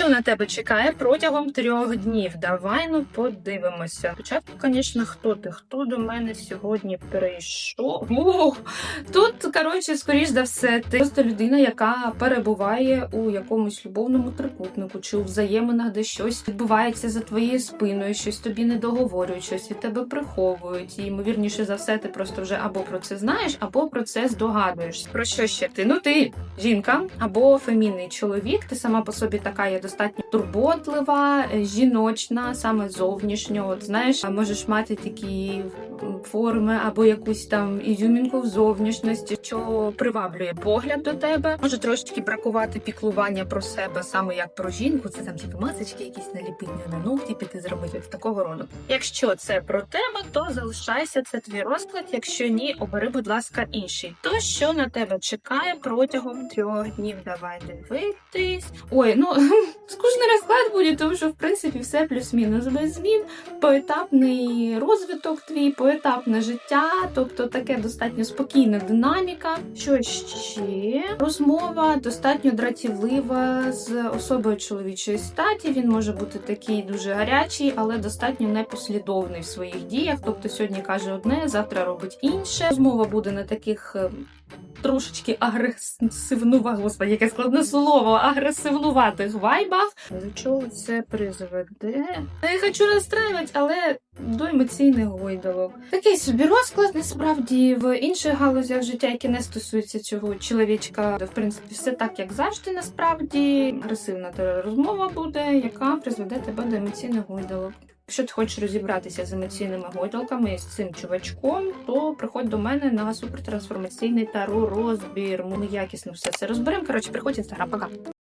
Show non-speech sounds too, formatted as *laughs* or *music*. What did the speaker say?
Що на тебе чекає протягом трьох днів? Давай ну подивимося. Спочатку, звісно, хто ти? Хто до мене сьогодні прийшов? О, тут, коротше, скоріш за все, ти просто людина, яка перебуває у якомусь любовному трикутнику чи у взаєминах, де щось відбувається за твоєю спиною, щось тобі не договорюють, щось від тебе приховують. І ймовірніше за все, ти просто вже або про це знаєш, або про це здогадуєшся. Про що ще ти? Ну ти жінка або фемінний чоловік. Ти сама по собі така є достатньо турботлива, е, жіночна, саме зовнішньо. От знаєш, можеш мати такі форми або якусь там ізюмінку в зовнішності, що приваблює погляд до тебе. Може трошечки бракувати піклування про себе, саме як про жінку. Це там типу масочки, якісь наліпити на ногті, піти зробити от такого роду. Якщо це про тебе, то залишайся, це твій розклад. Якщо ні, обери, будь ласка, інший. То що на тебе чекає протягом трьох днів? Давай дивитись. Ой, ну *laughs* скучний розклад буде, тому що в принципі все плюс-мінус без змін. Поетапний розвиток твій, поетапне життя, тобто таке достатньо спокійна динаміка. Що ще? Розмова достатньо дратівлива з особою чоловічої статі. Він може бути такий дуже гарячий, але достатньо непослідовний в своїх діях. Тобто сьогодні каже одне, завтра робить інше. Розмова буде на таких. Трошечки агресивнува, господи, яке складне слово, агресивнуватих вайбах. До чого це призведе? Я не хочу розстраювати, але до емоційних гойдалок. Такий собі розклад, насправді в інших галузях життя, які не стосуються цього чоловічка, в принципі, все так, як завжди, насправді. Агресивна розмова буде, яка призведе тебе до емоційних гойдалок. Якщо ти хочеш розібратися з емоційними гойдалками з цим чувачком, то приходь до мене на супертрансформаційний таро розбір. Ми якісно все це розберемо. Коротше, приходь інстаграм, пока.